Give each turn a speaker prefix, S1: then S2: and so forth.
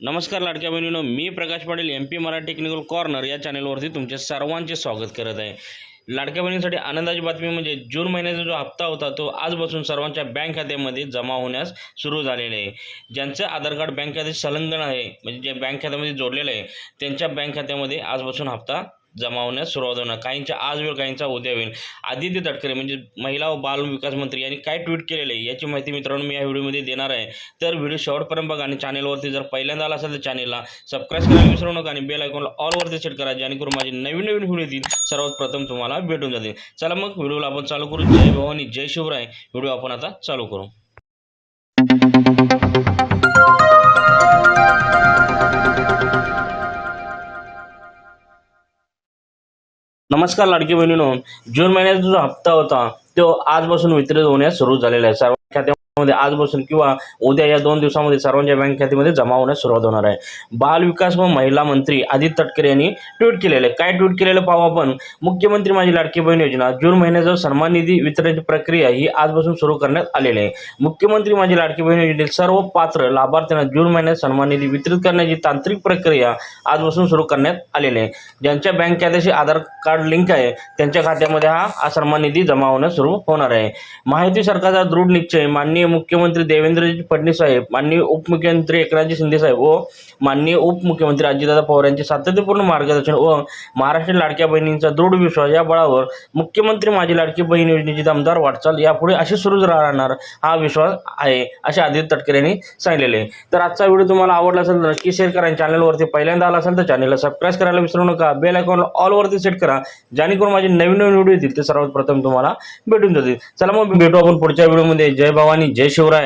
S1: नमस्कार लाडक्या बहिणीनो मी Prakash Patil M P Marathi technical corner या चॅनलवरती तुमचे सर्वांचे स्वागत करत आहे. लाडक्या बहिणींसाठी आनंदाची बातमी म्हणजे जून महिन्याचा जो हप्ता होता तो आजपासून सर्वांच्या बँक खात्यामध्ये जमा होण्यास सुरू झालेले आहे. ज्यांचं आधार कार्ड बँक खात्यात संलग्न आहे म्हणजे जे बँक खात्यामध्ये जोडलेलं आहे त्यांच्या बँक खात्यामध्ये आजपासून हप्ता जमावण्यास सुरुवात होणार. काहींच्या आज वेळ काहींचा उद्या होईल. आदित्य तटकरे म्हणजे महिला व बाल विकास मंत्री यांनी काय ट्विट केलेलं आहे? याची माहिती मित्रांनो मी या व्हिडिओमध्ये देणार आहे. तर व्हिडिओ शेवटपर्यंत बघा आणि चॅनेलवरती जर पहिल्यांदा आला असेल तर चॅनेलला सबस्क्राईब करायला विसरू नका आणि बेल आयकॉनला ऑलवरती सेट करा जेणेकरून माझे नवीन नवीन व्हिडिओ येतील. सर्वात प्रथम तुम्हाला भेटून जातील. चला मग व्हिडिओला आपण चालू करू. जय भवानी जय शिवराय. व्हिडिओ आपण आता चालू करू. नमस्कार लाडकी बहिणीनो जून महिन्याचा जो हप्ता होता तो आजपासून वितरित होण्यास सुरू झालेला आहे. सर्व मध्ये आजपासून किंवा उद्या या दोन दिवसामध्ये सर्वांच्या बँक खात्यामध्ये जमा होण्यास सुरुवात होणार आहे. बाल विकास व महिला मंत्री आदित्य तटकरे यांनी ट्विट केलेलं आहे. काय ट्विट केलेलं पाहू आपण. मुख्यमंत्री माझी लाडकी बहीण योजना. जून महिन्याचा सन्मान निधी वितरणाची प्रक्रिया ही आजपासून सुरू करण्यात आलेली आहे. मुख्यमंत्री माझी लाडकी बहीण योजनेतील सर्व पात्र लाभार्थ्यांना जून महिन्यात सन्मान निधी वितरित करण्याची तांत्रिक प्रक्रिया आजपासून सुरू करण्यात आलेली आहे. ज्यांच्या बँक खात्याशी आधार कार्ड लिंक आहे त्यांच्या खात्यामध्ये हा सन्मान निधी जमा होण्यास सुरू होणार आहे. माहिती सरकारचा दृढ निश्चय माननीय मुख्यमंत्री देवेंद्रजी फडणवीस साहेब माननीय उपमुख्यमंत्री एकनाथजी शिंदे साहेब व माननीय उपमुख्यमंत्री अजितदादा पवार यांचे सातत्यपूर्ण मार्गदर्शन व महाराष्ट्र लाडक्या बहिणींचा दृढ विश्वास या बळावर मुख्यमंत्री माझी लाडकी बहीण योजनेची दमदार वाटचाल यापुढे अशी सुरूच राहणार हा विश्वास आहे असे आदित्य तटकरे यांनी सांगितलेले आहे. तर आजचा व्हिडिओ तुम्हाला आवडला असेल तर नक्की शेअर करा आणि चॅनलवरती पहिल्यांदा आला असेल तर चॅनलला सबस्क्राईब करायला विसरू नका. बेल आयकॉनला ऑलवरती सेट करा जेणेकरून माझे नवीन नवीन व्हिडिओ येतील. ते सर्वात प्रथम तुम्हाला भेटून जातील. चला मग भेटू आपण पुढच्या व्हिडिओमध्ये. जय भवानी जय शिवराय.